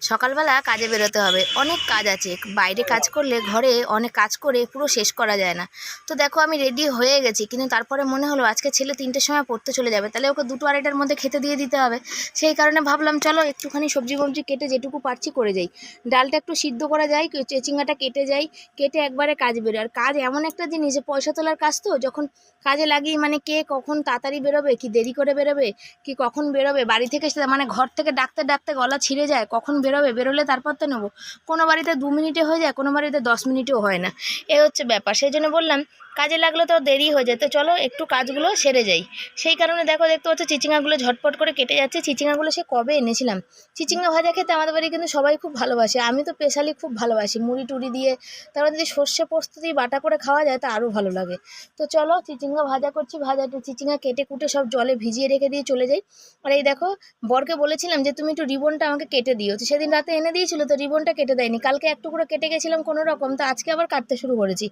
সকালবেলা কাজে বেরোতে হবে। অনেক কাজ আছে। বাইরে কাজ করলে ঘরে অনেক কাজ করে পুরো শেষ করা যায় না। তো দেখো আমি রেডি হয়ে গেছি। কিন্তু তারপরে মনে হলো আজকে ছেলে তিনটের সময় পড়তে চলে যাবে। তাহলে ওকে দুটো আড়াইটার মধ্যে খেতে দিয়ে দিতে হবে। সেই কারণে ভাবলাম, চলো একটুখানি সবজি ফবজি কেটে যেটুকু পারছি করে যাই। ডালটা একটু সিদ্ধ করা যায় চেচিঙ্গাটা কেটে যাই, কেটে একবারে কাজ বেরোয়। আর কাজ এমন একটা জিনিস যে পয়সা তোলার কাজ তো, যখন কাজে লাগি মানে কে কখন তাড়াতাড়ি বেরোবে, কি দেরি করে বেরোবে, কি কখন বেরোবে, বাড়ি থেকে মানে ঘর থেকে ডাকতে ডাকতে গলা ছিঁড়ে যায়, কখন বেরোবে, বেরোলে তারপর তো নেব। কোনো বাড়িতে দু মিনিটে হয়ে যায়, কোনো বাড়িতে দশ মিনিটেও হয় না। এ হচ্ছে ব্যাপার। সেই জন্য বললাম কাজে লাগলে তো দেরি হয়ে যায়। তো চলো একটু কাজগুলো সেরে যাই। সেই কারণে দেখো, দেখতে পাচ্ছ চিচিঙ্গাগুলো ঝটপট করে কেটে যাচ্ছে। চিচিঙ্গাগুলো সে কবে এনেছিলাম? চিচিঙ্গা ভাজা খেতে আমাদের বাড়ি কিন্তু সবাই খুব ভালোবাসে। আমি তো স্পেশালি খুব ভালোবাসি। মুড়ি টুড়ি দিয়ে তারপর যদি সর্ষে পোস্ত দিয়ে বাটা করে খাওয়া যায়, তা আরও ভালো লাগে। তো চলো চিচিঙ্গা ভাজা করছি ভাজা চিচিঙ্গা কেটে কুটে সব জলে ভিজিয়ে রেখে দিয়ে চলে যাই। আর এই দেখো, বরকে বলেছিলাম যে, তুমি একটু রিবনটা আমাকে কেটে দিও। তো সেদিন রাতে এনে দিয়েছিল, তো রিবনটা কেটে দেয়নি। কালকে এক টুকরো কেটে গেছিলাম কোনো রকম, তো আজকে আবার কাটতে শুরু করেছি।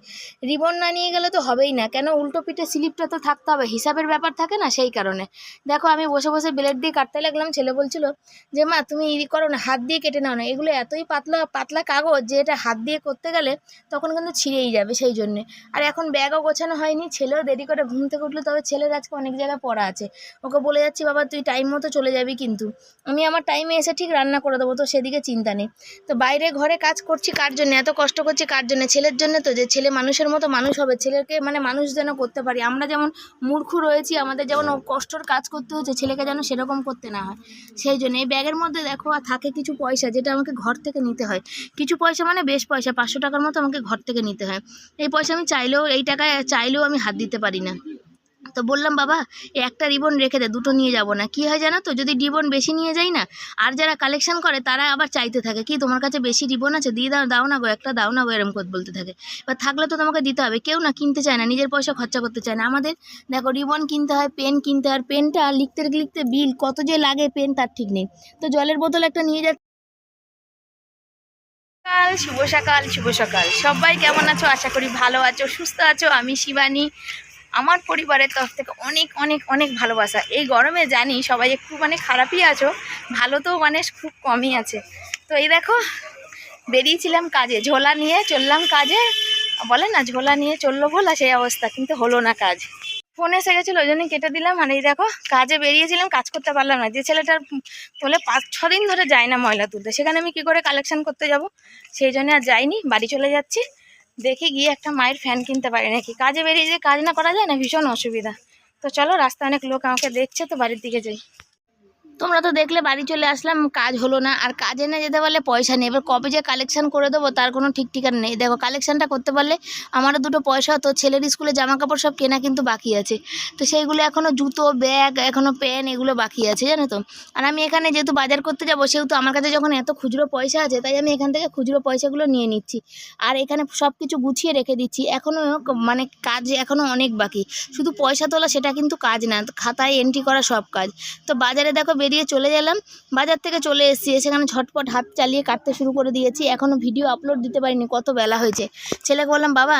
রিবন না নিয়ে গেলে তো হবেই না। কেন উল্টো পিঠে স্লিপটা তো থাকতে হবে, হিসাবের ব্যাপার থাকে না সেই কারণে। দেখো, আমি বসে বসে ব্লেড দিয়ে কাটতে লাগলাম, ছেলে বলছিল, যে মা, তুমি ই করো না, হাত দিয়ে কেটে নাও না। এগুলো এতই পাতলা পাতলা কাগজ যে এটা হাত দিয়ে করতে গেলে তখন কিন্তু ছিঁড়েই যাবে সেই জন্যে। আর এখন ব্যাগও গোছানো হয়নি, ছেলেও দেরি করে ঘুম থেকে উঠল, তবে ছেলের আজকে অনেক জায়গায় পড়া আছে। ওকে বলে যাচ্ছি, বাবা, তুই টাইম মতো চলে যাবি কিন্তু। আমি আমার টাইমে এসে ঠিক রান্না করে দেবো, তো সেদিকে চিন্তা নেই। তো বাইরে ঘরে কাজ করছি কার জন্য? এত কষ্ট করছি কার জন্য? ছেলের জন্য তো, যে ছেলে মানুষের মতো মানুষ হবে ছেলেকে মানে মানুষ যেন করতে পারি। আমরা যেমন মূর্খ রয়েছি আমাদের যেমন কষ্টর কাজ করতে হচ্ছে ছেলেকে যেন সেরকম করতে না হয়। সেই জন্য এই ব্যাগের মধ্যে দেখো আর থাকে কিছু পয়সা যেটা আমাকে ঘর থেকে নিতে হয়। কিছু পয়সা মানে বেশ পয়সা পাঁচশো টাকার মতো আমাকে ঘর থেকে নিতে হয়। এই পয়সা আমি চাইলেও এই টাকায় চাইলেও আমি হাত দিতে পারি না। তো বললাম, বাবা একটা রিবন রেখে দে, দুটো নিয়ে যাব না। কি হয় জানো তো, যদি রিবন বেশি নিয়ে যাই না, আর যারা কালেকশন করে, তারা আবার চাইতে থাকে, কি, তোমার কাছে বেশি রিবন আছে? দিয়ে দাও দাও না গো, একটা দাও না গো, এরম করে বলতে থাকে। এবার থাকলে তো তোমাকে দিতে হবে, কেউ না, কিনতে চায় না, নিজের পয়সা খরচা করতে চায় না। আমাদের, দেখো, রিবন কিনতে হয়, পেন কিনতে হয়, আর পেনটা লিখতে লিখতে বিল, কত যে লাগে পেন, তার ঠিক নেই। তো জলের বোতল একটা নিয়ে যাচ্ছে সকাল, শুভ সকাল শুভ সকাল। সবাই কেমন আছো? আশা করি ভালো আছো, সুস্থ আছো। আমি শিবানী। আমার পরিবারের তরফ থেকে অনেক অনেক অনেক ভালোবাসা। এই গরমে জানি সবাই একটু মানে খারাপই আছো, ভালো তো মানে খুব কমই আছে। তো এই দেখো, বেরিয়েছিলাম কাজে, ঝোলা নিয়ে চললাম কাজে। বলে না, ঝোলা নিয়ে চলল বলা সেই অবস্থা, কিন্তু হলো না কাজ। ফোন এসে গেছিল, ওই জন্যই কেটে দিলাম। আর এই দেখো, কাজে বেরিয়েছিলাম, কাজ করতে পারলাম না। যে ছেলেটার বলে পাঁচ, ছ দিন ধরে যায় না ময়লা তুলতে, সেখানে আমি কি করে কালেকশন করতে যাব? সেই জন্য আর যাইনি, বাড়ি চলে যাচ্ছি। দেখি গিয়ে একটা মায়ের ফ্যান কিনতে পারি নাকি? কাজে বেরিয়ে যে কাজ না করা যায় না, ভীষণ অসুবিধা। তো চলো, রাস্তায় অনেক লোক আমাকে দেখছে, তো বাড়ির দিকে যাই। তোমরা তো দেখলে বাড়ি চলে আসলাম, কাজ হলো না। আর কাজে না যেতে পারলে পয়সা নেই। এবার কবে যে কালেকশান করে দেবো তার কোনো ঠিক ঠিকানা নেই। দেখো কালেকশানটা করতে পারলে আমারও দুটো পয়সা তো ছেলের স্কুলে জামা কাপড় সব কেনা কিন্তু বাকি আছে। তো সেইগুলো এখনও জুতো, ব্যাগ এখনও পেন এগুলো বাকি আছে, জানো তো? আর আমি এখানে যেহেতু বাজার করতে যাব, সেহেতু আমার কাছে যখন এত খুচরো পয়সা আছে, তাই আমি এখান থেকে খুচরো পয়সাগুলো নিয়ে নিচ্ছি। আর এখানে সব কিছু গুছিয়ে রেখে দিচ্ছি। এখনও মানে কাজ এখনও অনেক বাকি। শুধু পয়সা তোলা সেটা কিন্তু কাজ না। খাতায় এন্ট্রি করা সব কাজ। তো বাজারে দেখো বেরিয়ে চলে গেলাম। বাজার থেকে চলে এসেছি। সেখানে ঝটপট হাত চালিয়ে কাটতে শুরু করে দিয়েছি। এখনও ভিডিও আপলোড দিতে পারিনি। কত বেলা হয়েছে। ছেলেকে বললাম, বাবা,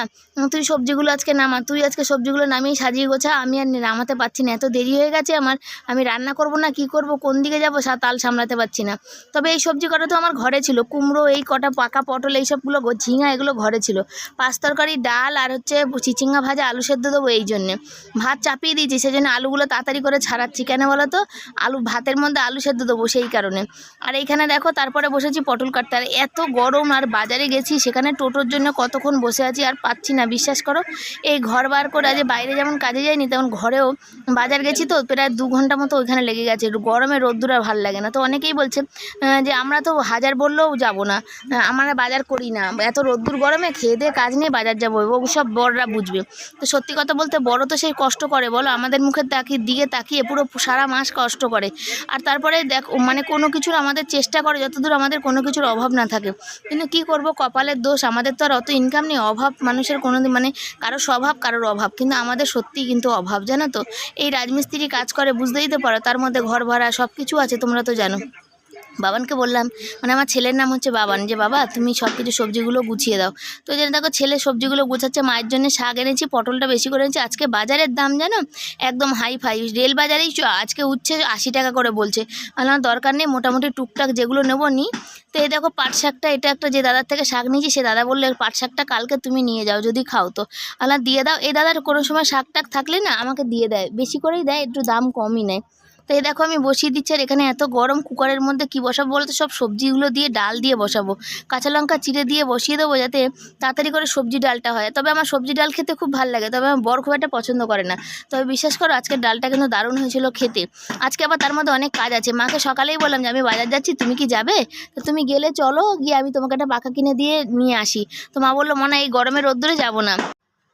তুই সবজিগুলো আজকে নামা। তুই আজকে সবজিগুলো নামিয়ে সাজিয়ে গোছা। আমি আর নামাতে পারছি না। এত দেরি হয়ে গেছে আমার। আমি রান্না করব না, কি করব, কোন দিকে যাব তাল সামলাতে পারছি না। তবে এই সবজি কটা তো আমার ঘরে ছিল। কুমড়ো, এই কটা পাকা পটল, এই সবগুলো ঝিঙা, এগুলো ঘরে ছিল। পাঁচ তরকারি, ডাল আর হচ্ছে চিচিঙ্গা ভাজা, আলু সেদ্ধ দেবো এই জন্যে। ভাত চাপিয়ে দিয়েছি। সেজন্য আলুগুলো তাড়াতাড়ি করে ছাড়াচ্ছি। কেন বলো তো? আলু ভাতের মধ্যে আলু সেদ্ধ দেবো সেই কারণে। আর এইখানে দেখো, তারপরে বসেছি পটল কাটতে। আর এত গরম আর বাজারে গেছি, সেখানে টোটোর জন্য কতক্ষণ বসে আছি আর পাচ্ছি না, বিশ্বাস করো। এই ঘর বার করে আজ বাইরে যেমন কাজে যাইনি, তেমন ঘরেও বাজার গেছি তো, প্রায় দু ঘণ্টা মতো ওইখানে লেগে গেছে। গরমে রোদ্দুর আর ভালো লাগে না। তো অনেকেই বলছে যে আমরা তো হাজার বললেও যাব না। আমরা বাজার করি না। এত রোদ্দুর গরমে খেয়ে দিয়ে কাজ নিয়ে বাজার যাব সব বড়রা বুঝবে। তো সত্যি কথা বলতে বড় তো সেই কষ্ট করে, বলো। আমাদের মুখের তাকিয়ে দিকে তাকিয়ে পুরো সারা মাস কষ্ট করে। আর তারপরে দেখ মানে কোনো কিছুর আমাদের চেষ্টা করে, যতদূর আমাদের কোনো কিছুর অভাব না থাকে। কিন্তু কি করব, কপালের দোষ, আমাদের তো আর অত ইনকাম নেই। অভাব মানুষের কোনো মানে কারও স্বভাব, কারোর অভাব। কিন্তু আমাদের সত্যি কিন্তু অভাব, জানো তো? এই রাজমিস্ত্রি কাজ করে, বুঝতেই তো পারো, তার মধ্যে ঘর ভাড়া সব কিছু আছে, তোমরা তো জানো। বাবানকে বললাম মানে আমার ছেলের নাম হচ্ছে বাবান, যে বাবা তুমি সব কিছু সবজিগুলো গুছিয়ে দাও। তো যেন দেখো, ছেলে সবজিগুলো গুছাচ্ছে, মায়ের জন্য শাক এনেছি, পটলটা বেশি করে এনেছি, আজকে বাজারের দাম জানো একদম হাই ফাই রেল বাজারেই আজকে উঠছে আশি টাকা করে বলছে। আমার দরকার নেই, মোটামুটি টুকটাক যেগুলো নেব নি। তো এই দেখো, পাট শাকটা, এটা একটা যে দাদার থেকে শাক নিয়েছি, সে দাদা বলল, পাট শাকটা কালকে তুমি নিয়ে যাও, যদি খাও তো। আলা দিয়ে দাও। এই দাদার কোনো সময় শাক টাক থাকলে না, আমাকে দিয়ে দেয়, বেশি করেই দেয়, একটু দাম কমই নেয়। তো এই দেখো আমি বসিয়ে দিচ্ছি, আর এখানে এত গরম কুকারের মধ্যে কি বসাবো বলতো? সব সবজিগুলো দিয়ে ডাল দিয়ে বসাবো। কাঁচা লঙ্কা চিড়ে দিয়ে বসিয়ে দেবো যাতে তাড়াতাড়ি করে সবজি ডালটা হয়। তবে আমার সবজি ডাল খেতে খুব ভালো লাগে, তবে আমার বর খুব একটা পছন্দ করে না। তবে বিশ্বাস করো আজকের ডালটা কিন্তু দারুণ হয়েছিল খেতে। আজকে আবার তার মধ্যে অনেক কাজ আছে। মাকে সকালেই বললাম যে, আমি বাজার যাচ্ছি, তুমি কি যাবে? তো তুমি গেলে চলো, গিয়ে আমি তোমাকে একটা পাখা কিনে দিয়ে নিয়ে আসি। তো মা বলল, মনে, এই গরমের রোদ্দুরে যাব না।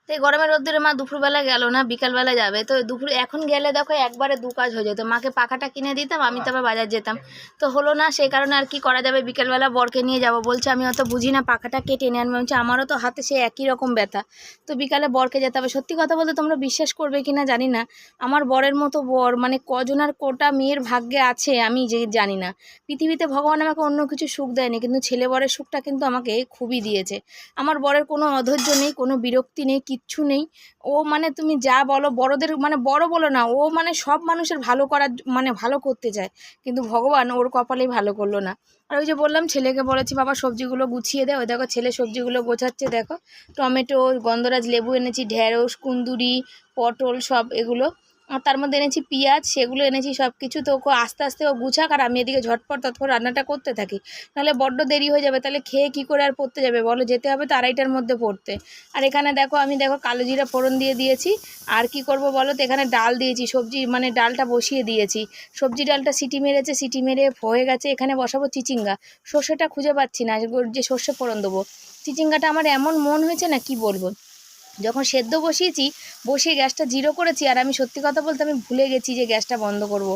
তো এই গরমের রোদ্দুরে মা দুপুরবেলা গেল না বিকালবেলা যাবে। তো দুপুর এখন গেলে দেখো একবারে দু কাজ হয়ে যেত। মাকে পাখাটা কিনে দিতাম আমি তবে বাজার যেতাম। তো হলো না সেই কারণে আর কি করা যাবে? বিকেলবেলা বরকে নিয়ে যাব বলছে আমি অত বুঝি না পাখাটা কেটে নিয়ে আনব। বলছি, আমারও তো হাতে সে একই রকম ব্যথা। তো বিকালে বরকে যেতে হবে। সত্যি কথা বলতে তোমরা বিশ্বাস করবে কি না জানি না। আমার বরের মতো বর মানে কজন আর কোটা মেয়ের ভাগ্যে আছে আমি যে জানি না। পৃথিবীতে ভগবান আমাকে অন্য কিছু সুখ দেয়নি কিন্তু ছেলে বরের সুখটা কিন্তু আমাকে খুবই দিয়েছে। আমার বরের কোনো অধৈর্য নেই কোনো বিরক্তি নেই কিচ্ছু নেই। ও মানে তুমি যা বলো, বড়দের মানে বড় বলো না, ও মানে সব মানুষের ভালো করার মানে ভালো করতে চায়। কিন্তু ভগবান ওর কপালেই ভালো করল না। আর ওই যে বললাম, ছেলেকে বলেছি, বাবা, সবজিগুলো গুছিয়ে দেয় ওই দেখো, ছেলে সবজিগুলো গোছাচ্ছে, দেখো। টমেটো, গন্ধরাজ, লেবু এনেছি ঢ্যাঁড়স কুন্দুরি, পটল সব এগুলো। আর তার মধ্যে এনেছি পেঁয়াজ, সেগুলো এনেছি সব কিছু তো ওকে আস্তে আস্তে ও গুছাক আর আমি এদিকে ঝটপট তৎপর রান্নাটা করতে থাকি। নাহলে বড্ড দেরি হয়ে যাবে। তাহলে খেয়ে কী করে আর পড়তে যাবে? বলো, যেতে হবে তো আড়াইটার মধ্যে পড়তে। আর এখানে দেখো, আমি দেখো কালো জিরা ফোড়ন দিয়ে দিয়েছি। আর কি করব বলো তো? এখানে ডাল দিয়েছি, সবজি মানে ডালটা বসিয়ে দিয়েছি। সবজি ডালটা সিটি মেরেছে, সিটি মেরে হয়ে গেছে। এখানে বসাবো চিচিঙ্গা। সর্ষেটা খুঁজে পাচ্ছি না, যে সর্ষে ফোড়ন দেবো। চিচিঙ্গাটা আমার এমন মন হয়েছে না, কি বলব? যখন সেদ্ধ বসিয়েছি, বসিয়ে গ্যাসটা জিরো করেছি, আর আমি সত্যি কথা বলতে আমি ভুলে গেছি যে গ্যাসটা বন্ধ করব।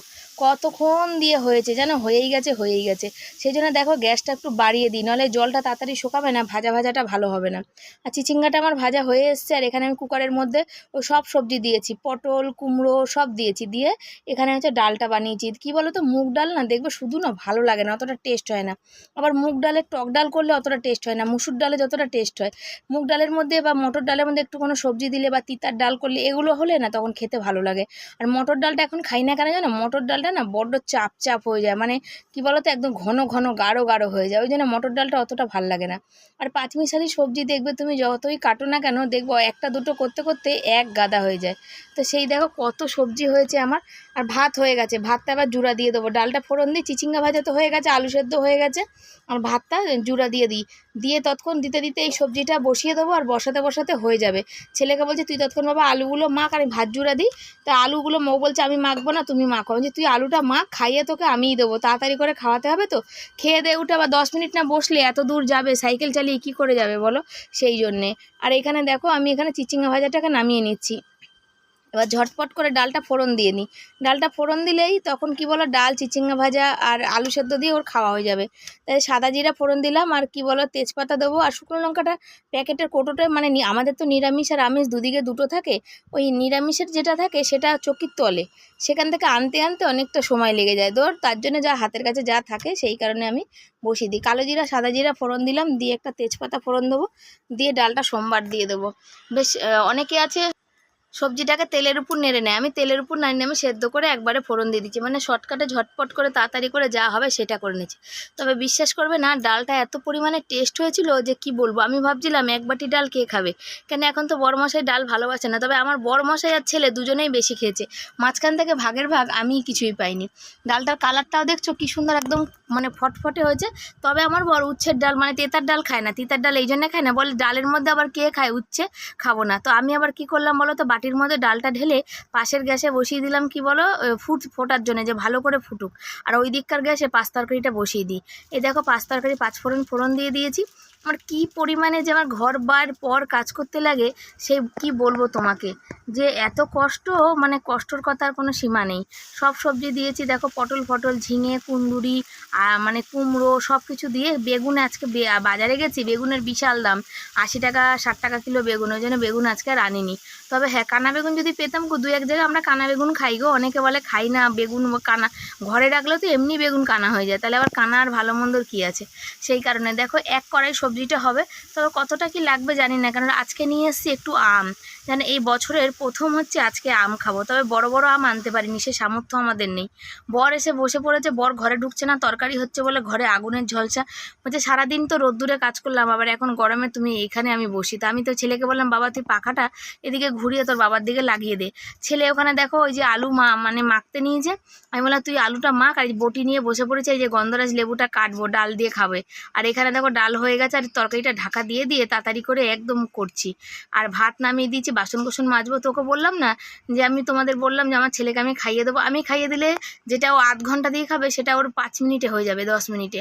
কতক্ষণ দিয়ে হয়েছে যেন হয়েই গেছে হয়েই গেছে। সেই জন্য দেখো গ্যাসটা একটু বাড়িয়ে দিই নাহলে জলটা তাড়াতাড়ি শুকাবে না, ভাজা ভাজাটা ভালো হবে না। আর চিচিঙ্গাটা আমার ভাজা হয়ে এসছে, আর এখানে আমি কুকারের মধ্যে ও সব সবজি দিয়েছি, পটল, কুমড়ো সব দিয়েছি, দিয়ে এখানে হচ্ছে ডালটা বানিয়েছি। কী বলো তো মুগ ডাল না দেখবে শুধু না ভালো লাগে না, অতটা টেস্ট হয় না। আবার মুগ ডালের টক ডাল করলে অতটা টেস্ট হয় না, মুসুর ডালে যতটা টেস্ট হয়। মুগ ডালের মধ্যে বা মটর ডালের মধ্যে একটু কোনো সবজি দিলে বা তিতার ডাল করলে এগুলো হলে না তখন খেতে ভালো লাগে। আর মটর ডালটা এখন খাই না কেন জানো? মটর ডালটা না বড্ড চাপ চাপ হয়ে যায়। মানে কি বলো তো একদম ঘন ঘন গাঢ় গাঢ় হয়ে যায়। ওই জন্য মটর ডালটা অতটা ভালো লাগে না। আর পাঁচমিশালি সবজি দেখবে তুমি যতই কাটো না কেন, দেখব একটা দুটো করতে করতে এক গাদা হয়ে যায়। তো সেই দেখো কত সবজি হয়েছে আমার। আর ভাত হয়ে গেছে। ভাতটা আবার জুড়া দিয়ে দেবো। ডালটা ফোড়ন দিই, চিচিঙ্গা ভাজা তো হয়ে গেছে, আলু সেদ্ধ হয়ে গেছে। আর ভাতটা জুড়া দিয়ে দিই। দিয়ে তৎক্ষণ দিতে দিতে এই সবজিটা বসিয়ে দেবো আর বসাতে বসাতে হয়ে যাবে। ছেলেকে বলছে তুই তৎক্ষণ বাবা আলুগুলো মাখ আর আমি ভাত জুড়া দিই। তা আলুগুলো মৌ বলছে আমি মাখবো না তুমি মাখো। বলছি, তুই আলুটা মাখ খাইয়ে তোকে আমিই দেবো। তাড়াতাড়ি করে খাওয়াতে হবে তো? খেয়ে দিয়ে উঠে আবার দশ মিনিট না বসলে এত দূর যাবে সাইকেল চালিয়ে কী করে যাবে বলো? সেই জন্যে। আর এখানে দেখো আমি এখানে চিচিঙ্গা ভাজাটাকে নামিয়ে নিচ্ছি। এবার ঝটপট করে ডালটা ফোড়ন দিয়ে নিই। ডালটা ফোড়ন দিলেই তখন কি বলো ডাল, চিচিঙ্গা ভাজা আর আলু সেদ্ধ দিয়ে ওর খাওয়া হয়ে যাবে। তাই সাদা জিরা ফোড়ন দিলাম আর কি বলো তেজপাতা দেবো আর শুকনো লঙ্কাটা প্যাকেটের কোটোটায় মানে আমাদের তো নিরামিষ আর আমিষ দুদিকে দুটো থাকে, ওই নিরামিষের যেটা থাকে সেটা চকির তলে। সেখান থেকে আনতে আনতে অনেকটা সময় লেগে যায় তোর তার জন্য যা হাতের কাছে যা থাকে সেই কারণে আমি বসিয়ে দিই। কালো জিরা, সাদা জিরা ফোড়ন দিলাম, দিয়ে একটা তেজপাতা ফোড়ন দেবো, দিয়ে ডালটা সোমবার দিয়ে দেবো। বেশ অনেকে আছে সবজিটাকে তেলের উপর নেড়ে নেয়। আমি তেলের উপর নাড়িয়ে আমি সেদ্ধ করে একবারে ফোড়ন দিয়ে দিচ্ছি। মানে শর্টকাটে ঝটপট করে তাড়াতাড়ি করে যা হবে সেটা করে নিচ্ছি। তবে বিশ্বাস করবে না, ডালটা এত পরিমাণে টেস্ট হয়েছিল যে কি বলব? আমি ভাবছিলাম এক বাটি ডাল কে খাবে? কেন এখন তো বড়মশাই ডাল ভালোবাসে না। তবে আমার বড়মশাই আর ছেলে দুজনেই বেশি খেয়েছে। মাঝখান থেকে ভাগের ভাগ আমি কিছুই পাইনি। ডালটার কালারটাও দেখছ কি সুন্দর একদম মানে ফটফটে হয়েছে। তবে আমার বড় উচ্ছের ডাল মানে তেতার ডাল খায় না। তেতার ডাল এই জন্য খায় না। বলে ডালের মধ্যে আবার কে খায়? উচ্ছে খাব না। তো আমি আবার কি করলাম বলো তো? বাটির মধ্যে ডালটা ঢেলে পাশের গ্যাসে বসিয়ে দিলাম, কি বলো? ফুট, ফোটার জন্য, যে ভালো করে ফুটুক। আর ওই দিককার গ্যাসে পাঁচ তরকারিটা বসিয়ে দিই। এ দেখো, পাঁচ তরকারি, পাঁচ ফোড়ন ফোড়ন দিয়ে দিয়েছি। আমার কি পরিমাণে যে আমার ঘর বার পর কাজ করতে লাগে, সে কি বলব তোমাকে? যে এত কষ্ট মানে কষ্টর কথা আর কোনো সীমা নেই। সব সবজি দিয়েছি, দেখো পটল ফটল, ঝিঙে, কুন্দুরি মানে কুমড়ো সব কিছু দিয়ে বেগুন আজকে বাজারে গেছি, বেগুনের বিশাল দাম। আশি টাকা, ষাট টাকা কিলো বেগুন, ওই জন্য বেগুন আজকে আর আনিনি। তবে হ্যাঁ কানা বেগুন যদি পেতাম দু এক জায়গায় আমরা কানা বেগুন খাই গো। অনেকে বলে খাই না, বেগুন কানা, ঘরে রাখলেও তো এমনি বেগুন কানা হয়ে যায়। তাহলে আবার কানা আর ভালো মন্দর কী আছে? সেই কারণে দেখো, এক কড়াই সবজিটা হবে। তবে কতটা কি লাগবে জানি না কারণ আজকে নিয়ে এসেছি একটু আম। যেন এই বছরের প্রথম হচ্ছে আজকে আম খাব। তবে বড় বড় আম আনতে পারিনি, সে সামর্থ্য আমাদের নেই। বর এসে বসে পড়েছে, বর ঘরে ঢুকছে না, তরকারি হচ্ছে বলে ঘরে আগুনের ঝলসা। বলছে, সারাদিন তো রোদ্দুরে কাজ করলাম, আবার এখন গরমে তুমি এখানে আমি বসি। তা আমি তো ছেলেকে বললাম, বাবা, তুই পাখাটা এদিকে ঘুরিয়ে তোর বাবার দিকে লাগিয়ে দে। ছেলে ওখানে দেখো, ওই যে আলু মা মানে মাখতে নিয়েছে। আমি বললাম, তুই আলুটা মাখ, আর বটি নিয়ে বসে পড়েছে, এই যে গন্ধরাজ লেবুটা কাটবো, ডাল দিয়ে খাবে। আর এখানে দেখো, ডাল হয়ে গেছে, আর তরকারিটা ঢাকা দিয়ে দিয়ে তাড়াতাড়ি করে একদম করছি। আর ভাত নামিয়ে দিয়েছি বাসন কোসন মাজবো, তোকে বললাম না যে আমি তোমাদের বললাম যে আমার ছেলেকে আমি খাইয়ে দেবো। আমি খাইয়ে দিলে যেটা ও আধ ঘণ্টা দিয়ে খাবে, সেটা ওর পাঁচ মিনিটে হয়ে যাবে, দশ মিনিটে।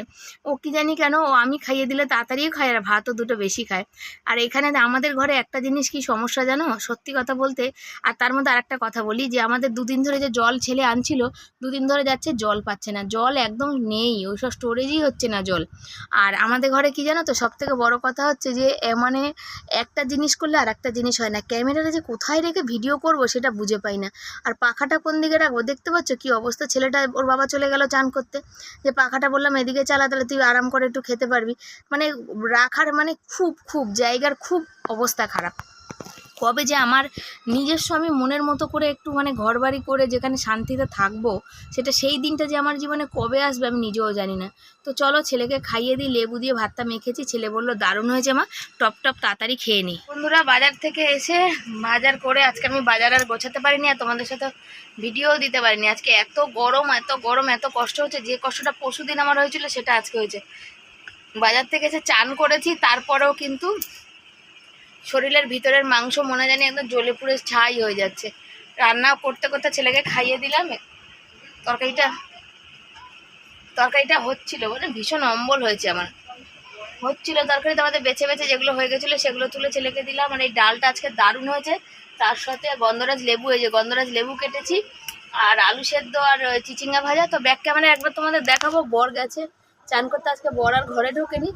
ও কি জানি কেন, ও আমি খাইয়ে দিলে তাড়াতাড়িও খায় আর ভাতও দুটো বেশি খায়। আর এখানে আমাদের ঘরে একটা জিনিস কি সমস্যা জানো? সত্যি কথা বলতে, আর তার মধ্যে আরেকটা কথা বলি, যে আমাদের দুদিন ধরে যে জল ছেলে আনছিল, দুদিন ধরে যাচ্ছে জল পাচ্ছে না। জল একদম নেই, ওইসব স্টোরেজই হচ্ছে না জল। আর আমাদের ঘরে কি জানো তো সব থেকে বড় কথা হচ্ছে যে মানে একটা জিনিস করলে আর একটা জিনিস হয় না। ক্যামেরাটা যে কোথায় রেখে ভিডিও করব সেটা বুঝে পাই না। আর পাখাটা কোন দিকে রাখব? দেখতে পাচ্ছ কি অবস্থা? ছেলেটা ওর বাবা চলে গেল চান করতে। যে পাখাটা বললাম, এদিকে চালা, তাহলে তুই আরাম করে একটু খেতে পারবি। মানে রাখার মানে খুব খুব, জায়গার খুব অবস্থা খারাপ। কবে যে আমার নিজস্ব আমি মনের মতো করে একটু মানে ঘরবাড়ি করে যেখানে শান্তিতে থাকব, সেটা সেই দিনটা যে আমার জীবনে কবে আসবে আমি নিজেও জানি না। তো চলো ছেলেকে খাইয়ে দিই, লেবু দিয়ে ভাতটা মেখেছি। ছেলে বলল, দারুণ হয়েছে মা, টপ টপ তাড়াতাড়ি খেয়ে নিই বন্ধুরা, বাজার থেকে এসে বাজার করে আজকে আমি বাজার আর গোছাতে পারিনি আর তোমাদের সাথে ভিডিও দিতে পারিনি। আজকে এত গরম এত গরম, এত কষ্ট হচ্ছে, যে কষ্টটা পরশু দিন আমার হয়েছিল সেটা আজকে হয়েছে। বাজার থেকে এসে চান করেছি, তারপরেও কিন্তু শরীরের ভিতরের মাংস মনে জানি একদম জ্বলে পুড়ে ছাই হয়ে যাচ্ছে। রান্না করতে করতে ছেলেকে খাইয়ে দিলাম, তরকারিটা তরকারিটা হচ্ছিল মানে ভীষণ অম্বল হয়েছে আমার। হচ্ছিল তরকারি তো আমাদের বেছে বেছে যেগুলো হয়ে গেছিল সেগুলো তুলে ছেলেকে দিলাম আর এই ডালটা আজকে দারুণ হয়েছে। তার সাথে গন্ধরাজ লেবু, এই যে গন্ধরাজ লেবু কেটেছি, আর আলু সেদ্ধ আর চিচিঙ্গা ভাজা। তো ব্যাক ক্যামেরা একবার তোমাদের দেখাবো, বর গেছে। চান করতে আজকে বর আর ঘরে ঢোকেনি।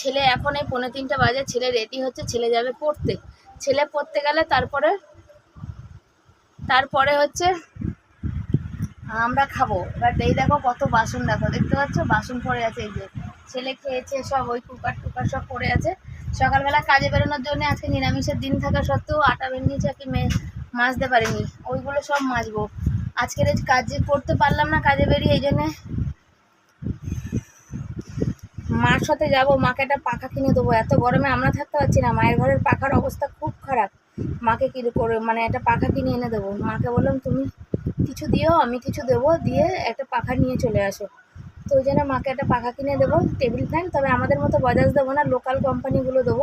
ছেলে এখন এই পৌনে তিনটা বাজে, ছেলে রেডি হচ্ছে, ছেলে যাবে পড়তে। ছেলে পড়তে গেলে তারপরে তারপরে হচ্ছে আমরা খাব। বাট এই দেখো কত বাসন দেখো, দেখতে পাচ্ছ? বাসন পড়ে আছে এই যে। ছেলে খেয়েছে সব, ওই কুকার টুকার সব পড়ে আছে। সকালবেলা কাজে বেরোনোর জন্য আজকে নিরামিষের দিন থাকা সত্ত্বেও আটা বেরিয়েছে কি মে মাজতে পারিনি। ওইগুলো সব মাজবো। আজকের কাজে করতে পারলাম না কাজে বেরিয়ে, এই জন্যে মার সাথে যাব, মাকে একটা পাখা কিনে দেবো, এত গরমে আমরা থাকতে পারছি না, মায়ের ঘরের পাখার অবস্থা খুব খারাপ। মাকে কি করে মানে একটা পাখা কিনে এনে দেবো। মাকে বললাম, তুমি কিছু দিও, আমি কিছু দেবো, দিয়ে একটা পাখা নিয়ে চলে আসো। তো ওই জন্য মাকে একটা পাখা কিনে দেবো, টেবিল ফ্যান, তবে আমাদের মতো বাজাজ দেবো না, লোকাল কোম্পানিগুলো দেবো।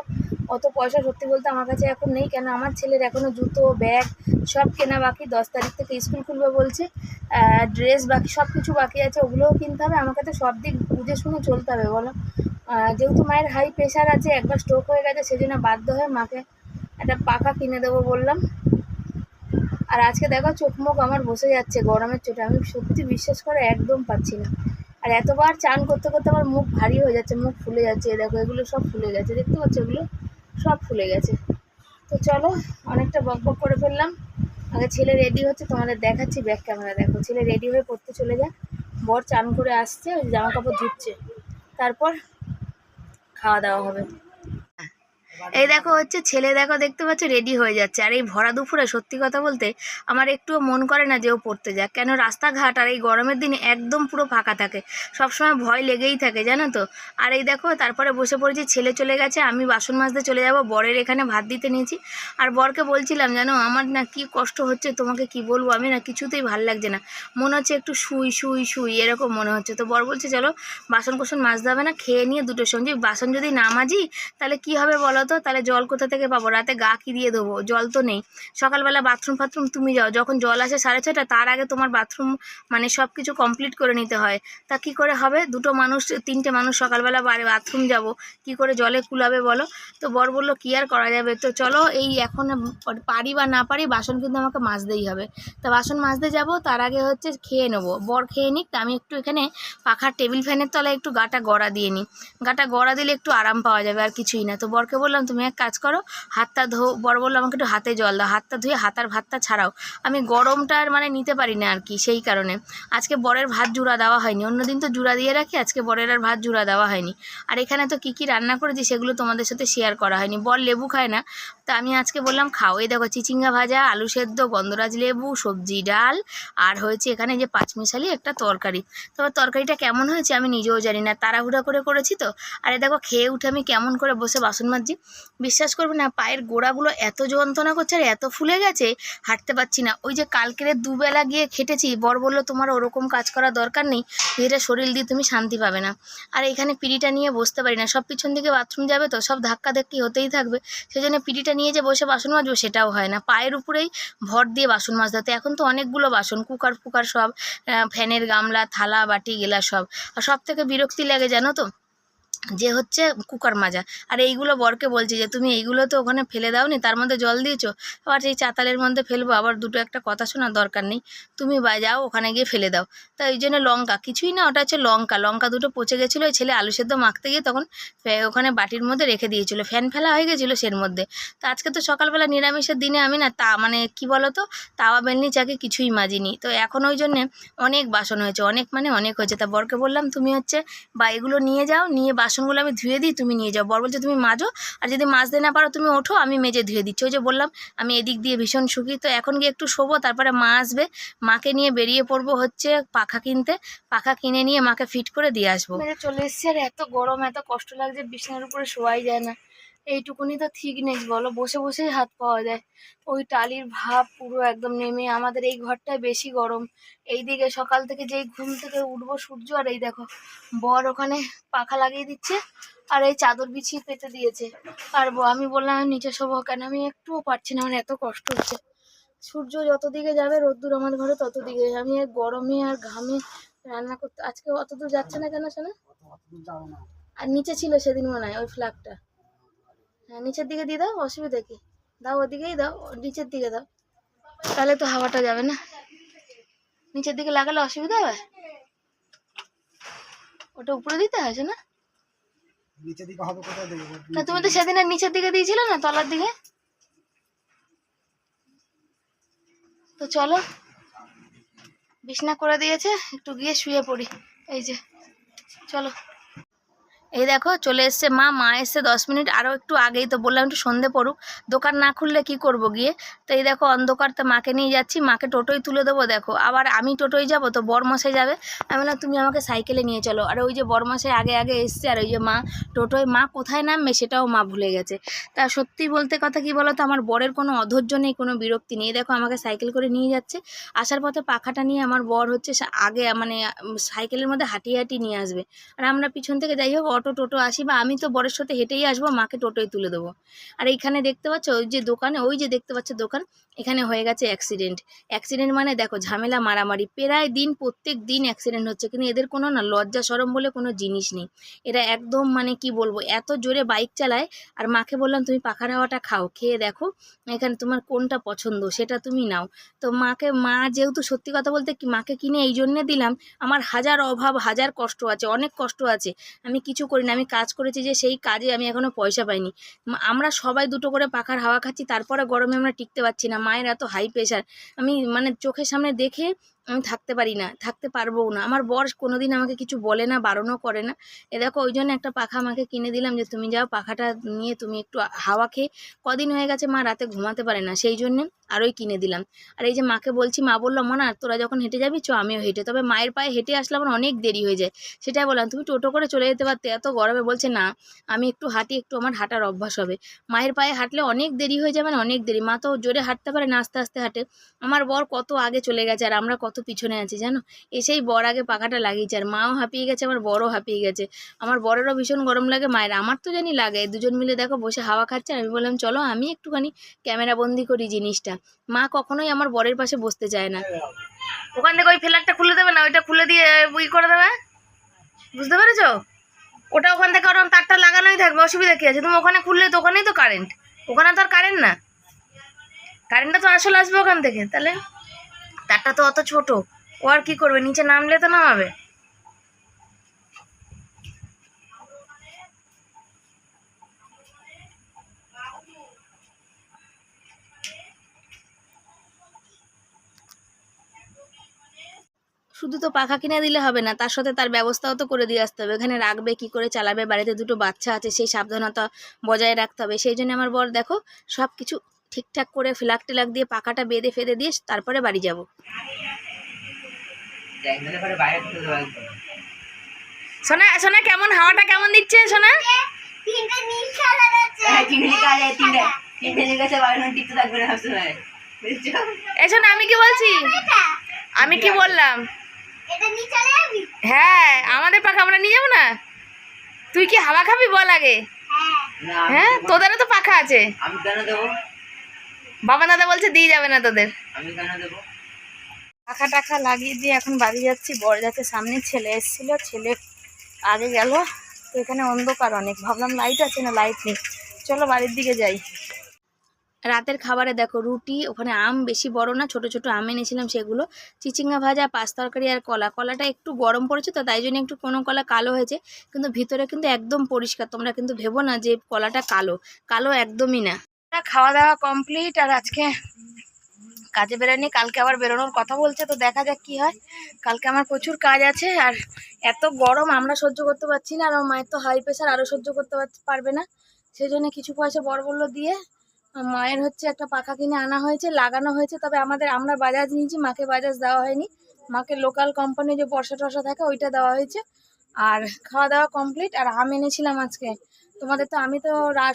অত পয়সা সত্যি বলতে আমার কাছে এখন নেই, কেন আমার ছেলের এখনও জুতো, ব্যাগ সব কেনা বাকি, দশ তারিখ থেকে স্কুল খুলবে বলছে ড্রেস বাকি, সব কিছু বাকি আছে, ওগুলোও কিনতে হবে, আমাকে তো সব দিক বুঝে শুনে চলতে হবে, বলো। যেহেতু মায়ের হাই প্রেশার আছে, একবার স্ট্রোক হয়ে গেছে, সেজন্য বাধ্য হয়ে মাকে একটা পাখা কিনে দেবো বললাম। আর আজকে দেখো চোখ মুখ আমার বসে যাচ্ছে, গরমের চোটে, আমি সত্যি বিশ্বাস করে একদম পাচ্ছি না। আর এতবার চান করতে করতে আমার মুখ ভারী হয়ে যাচ্ছে, মুখ ফুলে যাচ্ছে, দেখো এগুলো সব ফুলে গেছে, দেখতে পাচ্ছ এগুলো? সব ফুলে গেছে। তো চলো, অনেকটা বক বক করে ফেললাম। আগে ছেলে রেডি হচ্ছে, তোমাদের দেখাচ্ছি ব্যাক ক্যামেরা দেখো, ছেলে রেডি হয়ে পড়তে চলে যায়। বর চান করে আসছে, ওই জামা কাপড় ধুচ্ছে। তারপর খাওয়া দাওয়া হবে। এই দেখো হচ্ছে ছেলে দেখো দেখতে পাচ্ছ রেডি হয়ে যাচ্ছে। আর এই ভরা দুপুরে সত্যি কথা বলতে আমার একটুও মন করে না যে ও পড়তে যাক। কেন রাস্তাঘাট আর এই গরমের দিনে একদম পুরো ফাঁকা থাকে। সবসময় ভয় লেগেই থাকে, জানো তো? আর এই দেখো তারপরে বসে পড়েছি, ছেলে চলে গেছে, আমি বাসন মাজতে চলে যাব, বরের এখানে ভাত দিতে নিয়েছি। আর বরকে বলছিলাম, জানো, আমার না কি কষ্ট হচ্ছে, তোমাকে কি বলব? আমি না কিছুতেই ভালো লাগছে না। মনে হচ্ছে একটু শুই শুই শুই, এরকম মনে হচ্ছে। তো বর বলছে, চলো বাসন কোসন মাজতে হবে না, খেয়ে নিয়ে দুটোর সঙ্গে বাসন যদি না মাজি, তাহলে কি হবে বলো তো, তাহলে জল কোথা থেকে পাবো? রাতে গা কি দিয়ে দেবো জল তো নেই। সকালবেলা বাথরুম ফাথরুম তুমি যাও। যখন জল আসে সাড়ে ছটা তার আগে তোমার বাথরুম মানে সব কিছু কমপ্লিট করে নিতে হয়। তা কি করে হবে? দুটো মানুষ, তিনটে মানুষ সকালবেলা বাড়ি বাথরুম যাব। কি করে জলে কুলাবে বলো? তো বর বলল, কি আর করা যাবে? তো চলো, এই এখন পারি বা না পারি, বাসন কিন্তু আমাকে মাজতেই হবে। তা বাসন মাজতে যাব, তার আগে হচ্ছে খেয়ে নেব। বর খেয়ে নিক, তা আমি একটু এখানে পাখার টেবিল ফ্যানের তলায় একটু গাটা গড়া দিয়ে নিই। গাটা গড়া দিলে একটু আরাম পাওয়া যাবে, আর কিছুই না। তো বরকে বললাম বললাম, তুমি এক কাজ করো, হাতটা ধো বড় বলল আমাকে, একটু হাতে জল দাও, হাতটা ধুয়ে হাতার ভাতটা ছাড়াও। আমি গরমটা আর মানে নিতে পারি না আর কি, সেই কারণে। আজকে বরের ভাত জুড়া দেওয়া হয়নি। অন্যদিন তো জুড়া দিয়ে রাখি, আজকে বরের আর ভাত জুড়া দেওয়া হয়নি। আর এখানে তো কী কী রান্না করেছি সেগুলো তোমাদের সাথে শেয়ার করা হয়নি। বর লেবু খায় না তা আমি আজকে বললাম, খাও। এই দেখো, চিচিঙ্গা ভাজা, আলু সেদ্ধ গন্ধরাজ লেবু, সবজি, ডাল, আর হয়েছে এখানে যে পাঁচমিশালি একটা তরকারি। তবে তরকারিটা কেমন হয়েছে আমি নিজেও জানি না, তাড়াহুড়া করে করেছি তো। আর এ দেখো, খেয়ে উঠে আমি কেমন করে বসে বাসন মাজছি। বিশ্বাস করবে না, পায়ের গোড়াগুলো এত যন্ত্রণা করছে আর এত ফুলে গেছে, হাঁটতে পারছি না। ওই যে কালকের দুবেলা গিয়ে খেটেছি, বর বলল তোমার ওরকম কাজ করা দরকার নেই যেটা শরীর দিয়ে তুমি শান্তি পাবে না। আর এখানে পিড়িটা নিয়ে বসতে পারি না, সব পিছন দিকে বাথরুম যাবে তো, সব ধাক্কা ধাক্কি হতেই থাকবে। সেই জন্য পিড়িটা নিয়ে যে বসে বাসন মাজবো সেটাও হয় না। পায়ের উপরেই ভর দিয়ে বাসন মাজতে, এখন তো অনেকগুলো বাসন কুকার ফুকার সব ফ্যানের গামলা, থালা, বাটি গেলা সব। আর সব থেকে বিরক্তি লাগে জানো তো যে হচ্ছে কুকার মাজা। আর এইগুলো বরকে বলছি যে, তুমি এইগুলো তো ওখানে ফেলে দাওনি, তার মধ্যে জল দিয়েছ? আবার সেই চাতালের মধ্যে ফেলব, আবার দুটো একটা কথা শোনার দরকার নেই। তুমি বা, যাও, ওখানে গিয়ে ফেলে দাও। তা ওই জন্য লঙ্কা, কিছুই না, ওটা হচ্ছে লঙ্কা। লঙ্কা দুটো পচে গেছিল, ওই ছেলে আলু সেদ্ধ মাখতে গিয়ে তখন ওখানে বাটির মধ্যে রেখে দিয়েছিল। ফ্যান ফেলা হয়ে গেছিল সের মধ্যে। তো আজকে তো সকালবেলা নিরামিষের দিনে আমি না, তা মানে কি বলো তো তাওয়া, বেলনি, চাকে কিছুই মাজিনি। তো এখন ওই জন্যে অনেক বাসন হয়েছে, অনেক মানে অনেক হয়েছে। তা বরকে বললাম, তুমি হচ্ছে বা, এগুলো নিয়ে যাও, নিয়ে বাসনগুলো আমি ধুয়ে দিই, তুমি নিয়ে যাও। বর বলছে, তুমি মাজো, আর যদি মাজতে না পারো তুমি ওঠো, আমি মেজে ধুয়ে দিচ্ছি। ওই যে বললাম, আমি এদিক দিয়ে ভীষণ সুখী। তো এখন গিয়ে একটু শোবো, তারপরে মা আসবে। মাকে নিয়ে বেরিয়ে পড়ব হচ্ছে পাখা কিনতে। পাখা কিনে নিয়ে মাকে ফিট করে দিয়ে আসব। চলে এসছি, আর এত গরম, এত কষ্ট লাগছে, বিছানার উপরে শোয়াই যায় না। এইটুকুনি তো ঠিক নেই, বলো। বসে বসেই হাত পাওয়া যায়। ওই টালির ভাব পুরো একদম নেমে আমাদের এই ঘরটায় বেশি গরম। এইদিকে সকাল থেকে যেই ঘুম থেকে উঠবো সূর্য আর এই দেখো, বর ওখানে পাখা লাগিয়ে দিচ্ছে আর এই চাদর বিছিয়ে পেতে দিয়েছে। আর আমি বললাম নিচে শোবো কেন? আমি একটুও পারছি না, আমার এত কষ্ট হচ্ছে। সূর্য যত দিকে যাবে, রোদ্দুর আমার ঘরে তত দিকে আমি আর গরমে আর ঘামে রান্না করতে আজকে অত দূর যাচ্ছে না কেন, শোনা? আর নিচে ছিল সেদিন মনে হয়, ওই ফ্ল্যাগটা। হ্যাঁ নিচের দিকে দিয়ে দাও অসুবিধা কি? দাও ওদিকেই দাও নিচের দিকে দাও। তাহলে তো হাওয়াটা যাবে না। নিচের দিকে লাগালে অসুবিধা হবে? ওটা উপরে দিতে হয়েছে না নিচের দিকে হবে কোথায় দেখব? না তুমি তো সেদিন আর নিচের দিকে দিয়েছিলে না তলার দিকে? তো চলো বিছনা করে দিয়েছে একটু গিয়ে শুয়ে পড়ি। এই যে চলো। এই দেখো, চলে এসছে মা। মা এসছে দশ মিনিট আরও একটু আগেই তো বললাম একটু সন্ধে পড়ুক। দোকান না খুললে কি করব গিয়ে? তো এই দেখো, অন্ধকার তো মাকে নিয়ে যাচ্ছি। মাকে টোটোই তুলে দেবো, দেখো। আবার আমি টোটোই যাব, তো বরমশাই যাবে। আমি বললাম, তুমি আমাকে সাইকেলে নিয়ে চলো। আর ওই যে বরমশাই আগে আগে এসছে, আর ওই যে মা টোটোয়, মা কোথায় নামবে সেটাও মা ভুলে গেছে। তা সত্যি বলতে কথা কি বলো তো আমার বরের কোনো অধৈর্য নেই, কোনো বিরক্তি নেই। দেখো, আমাকে সাইকেল করে নিয়ে যাচ্ছে। আসার পথে পাখাটা নিয়ে আমার বর হচ্ছে আগে মানে সাইকেলের মধ্যে হাঁটিয়ে হাঁটিয়ে নিয়ে আসবে। আর আমরা পিছন থেকে যাই হোক অটো টোটো আসি বা আমি তো বরের সাথে হেঁটেই আসব, মাকে টোটোয় তুলে দেবো। আর এইখানে দেখতে পাচ্ছ, ওই যে দোকানে, ওই যে দেখতে পাচ্ছ দোকান, এখানে হয়ে গেছে অ্যাক্সিডেন্ট অ্যাক্সিডেন্ট মানে দেখো, ঝামেলা, মারামারি, প্রায় দিন, প্রত্যেক দিন অ্যাক্সিডেন্ট হচ্ছে, কিন্তু এদের কোনো না, লজ্জা, সরম বলে কোনো জিনিস নেই। এরা একদম মানে কি বলব, এত জোরে বাইক চালায়, আর মাকে বললাম, তুমি পাখার হাওয়াটা খাও, খেয়ে দেখো, এখানে তোমার কোনটা পছন্দ, সেটা তুমি নাও। তো মাকে, মা যেহেতু সত্যি কথা বলতে কি, মাকে কিনে এই জন্যে দিলাম, আমার হাজার অভাব, হাজার কষ্ট আছে, অনেক কষ্ট আছে। আমি কিছু করি না আমি কাজ করেছি যে সেই কাজে আমি এখনও পয়সা পাইনি। আমরা সবাই দুটো করে পাখার হাওয়া খাচ্ছি, তারপরে গরমে আমরা টিকতে পারছি না, মায়ের এত হাই প্রেশার আমি মানে চোখের সামনে দেখে আমি থাকতে পারি না, থাকতে পারবও না। আমার বর কোনোদিন আমাকে কিছু বলে না, বারণও করে না। এ দেখো, ওই জন্য একটা পাখা আমাকে কিনে দিলাম যে, তুমি যাও পাখাটা নিয়ে তুমি একটু হাওয়া খেয়ে, কদিন হয়ে গেছে মা রাতে ঘুমাতে পারে না। সেই জন্যে আরোই কিনে দিলাম। আর এই যে মাকে বলছি, মা বলল, মনা, তোরা যখন হেঁটে যাবি, চ, আমিও হেঁটে। তবে মায়ের পায়ে হেঁটে আসলে আমার অনেক দেরি হয়ে যায়। সেটাই বললাম, তুমি টোটো করে চলে যেতে পারতে। এত গরমে বলছে, না, আমি একটু হাঁটি, একটু আমার হাঁটার অভ্যাস হবে। মায়ের পায়ে হাঁটলে অনেক দেরি হয়ে যাবে না অনেক দেরি। মা তো জোরে হাঁটতে পারে না, আস্তে আস্তে হাঁটে। আমার বর কত আগে চলে গেছে, আর আমরা কত পিছনে আছে জানো? এসেই বর আগে পাখাটা লাগিয়েছে আর মাও হাঁপিয়ে গেছে আমার বড়ও হাঁপিয়ে গেছে। আমার বরেরও ভীষণ গরম লাগে, মায়ের আমার তো জানি লাগে। দুজন মিলে দেখো বসে হাওয়া খাচ্ছে আমি বললাম, চলো আমি একটুখানি ক্যামেরা বন্দি করি জিনিসটা। মা কখনোই আমার বরের পাশে বসতে চায় না। ওখান থেকে ওই ফ্ল্যাগটা খুলে দেবে না? ওইটা খুলে দিয়ে বুই করে দেবে? বুঝতে পেরেছ? ওটা ওখান থেকে ওরকম তারটা লাগানোই থাকবে, অসুবিধা কী আছে? তুমি ওখানে খুললে তো ওখানেই তো কারেন্ট ওখানে তো আর কারেন্ট না। কারেন্টটা তো আসলে আসবে ওখান থেকে, তাহলে? তারটা তো অত ছোট। ও আর কি করবে? নিচে নামলে তো নামাবে। শুধু তো পাখা কিনে দিলে হবে না, তার সাথে তার ব্যবস্থাও তো করে দিয়ে আসতে হবে। এখানে রাখবে, কি করে চালাবে? বাড়িতে দুটো বাচ্চা আছে, সেই সাবধানতা বজায় রাখতে হবে। সেই জন্য আমার বর, দেখো সব কিছু ঠিকঠাক করে ফ্ল্যাগ টেলাক দিয়ে পাখাটা বেঁধে ফেদে দিয়ে তারপরে বাড়ি যাব। সোনা সোনা কেমন? হাওয়াটা কেমন দিচ্ছে সোনা? হ্যাঁ চিংড়ি কাজ আছে তিনটে। তিনটে গেছে বাইরে টিকতে থাকবে না সবসময় বুঝছ? এই শোনা আমি কি বলছি? আমি কি বললাম? হ্যাঁ আমাদের পাখা আমরা নিয়ে যাব না? তুই কি হাওয়া খাবি বল আগে? হ্যাঁ। তোদেরও তো পাখা আছে। আমি কেন দেবো? বাবা দাদা বলছে দিয়ে যাবে না তোদের। আমি কেন দেবো? পাখা টাখা লাগিয়ে দিয়ে এখন বাড়ি যাচ্ছি বরযাত্রের সামনে ছেলে এসেছিল ছেলে আগে গেল তো এখানে অন্ধকার অনেক। ভাবলাম লাইট আছে না লাইট নেই। চলো বাড়ির দিকে যাই। রাতের খাবারে দেখো রুটি ওখানে আম বেশি বড় না ছোট ছোট আম এনেছিলাম সেগুলো। চিচিঙ্গা ভাজা পাঁচ তরকারি আর কলা। কলাটা একটু গরম পড়েছে তো তাই জন্য একটু কোনো কলা কালো হয়েছে। কিন্তু ভিতরে কিন্তু একদম পরিষ্কার তোমরা কিন্তু ভেবো না যে কলাটা কালো। কালো একদমই না। খাওয়া দাওয়া কমপ্লিট আর আজকে কাজে বেরোয়নি, কালকে আবার বেরোনোর কথা বলছে, তো দেখা যাক কি হয়। কালকে আমার প্রচুর কাজ আছে আর এত গরম, আমরা সহ্য করতে পারছি না আর আমার মায়ের তো হাই প্রেশার আরও সহ্য করতে পার- পারবে না। সেই জন্য কিছু পয়সা বড় বলল দিয়ে মায়ের হচ্ছে একটা পাখা কিনে আনা হয়েছে, লাগানো হয়েছে। তবে আমাদের, আমরা বাজাজ নিয়েছি, মাকে বাজাজ দেওয়া হয়নি। মাকে লোকাল কোম্পানি যে বর্ষা টর্ষা থাকে, ওইটা দেওয়া হয়েছে। আর খাওয়া দাওয়া কমপ্লিট আর আম এনেছিলাম আজকে। তোমাদের তো আমি তো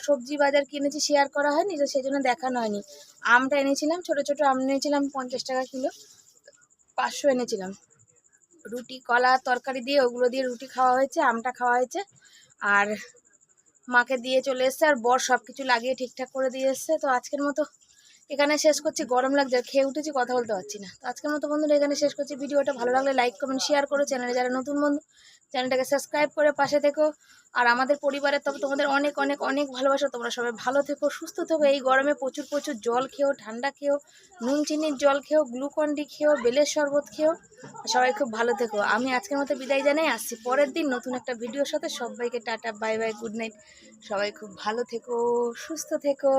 সবজি বাজার কিনেছি শেয়ার করা হয়নি, তো সেই জন্য দেখানো হয়নি। আমটা এনেছিলাম, ছোট ছোট আম নিয়েছিলাম পঞ্চাশ টাকা কিলো। পাঁচশো এনেছিলাম। রুটি, কলা, তরকারি দিয়ে, ওগুলো দিয়ে রুটি খাওয়া হয়েছে, আমটা খাওয়া হয়েছে। আর মাকে দিয়ে চলে এসছে, আর বর সব কিছু লাগিয়ে ঠিকঠাক করে দিয়ে এসছে, তো আজকের মতো এখানে শেষ করছি, গরম লাগছে খেয়ে উঠেছি, কথা বলতে পারছি না। তো আজকের মতো বন্ধুরা, এখানে শেষ করছি ভিডিওটা। ভালো লাগলে লাইক কমেন্ট শেয়ার করো চ্যানেলে যারা নতুন বন্ধু চ্যানেলটাকে সাবস্ক্রাইব করে পাশে থেকো। আর আমাদের পরিবারের তবে তোমাদের অনেক অনেক অনেক ভালোবাসা। তোমরা সবাই ভালো থেকো, সুস্থ থেকো। এই গরমে প্রচুর প্রচুর জল খেও, ঠান্ডা খেও, নুন, চিনির জল খেও গ্লুকন ডি খেও, বেলের শরবত খেও। সবাই খুব ভালো থেকো। আমি আজকের মতো বিদায় জানাই, আসছি পরের দিন নতুন একটা ভিডিওর সাথে। সবাইকে tata bye bye good night সবাই খুব ভালো থেকো, সুস্থ থেকো।